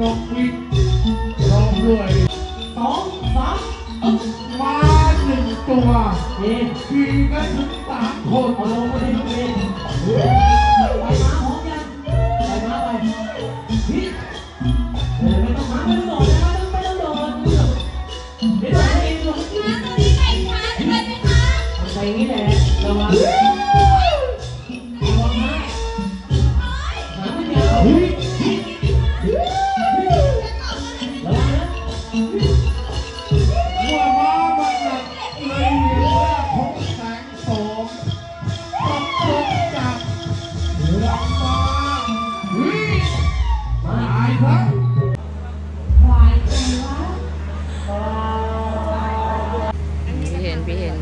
กองวิกลองด้วยสองสามมาหนึ่งตัวเอ๊ขี่กันถึงสามคนเอาลงมาที่ลูกเล่ไปมาห้อมกันไปมาไปพี่ไม่ต้องมาไม่ต้องโดดนะไม่ต้องโดดเดี๋ยวเดี๋เองหรอกมาตรงนี้ไปช้าไปไหมคะไปอย่างนี้แหละระวัง Hey! ครับพี่เห็นพี่เห็น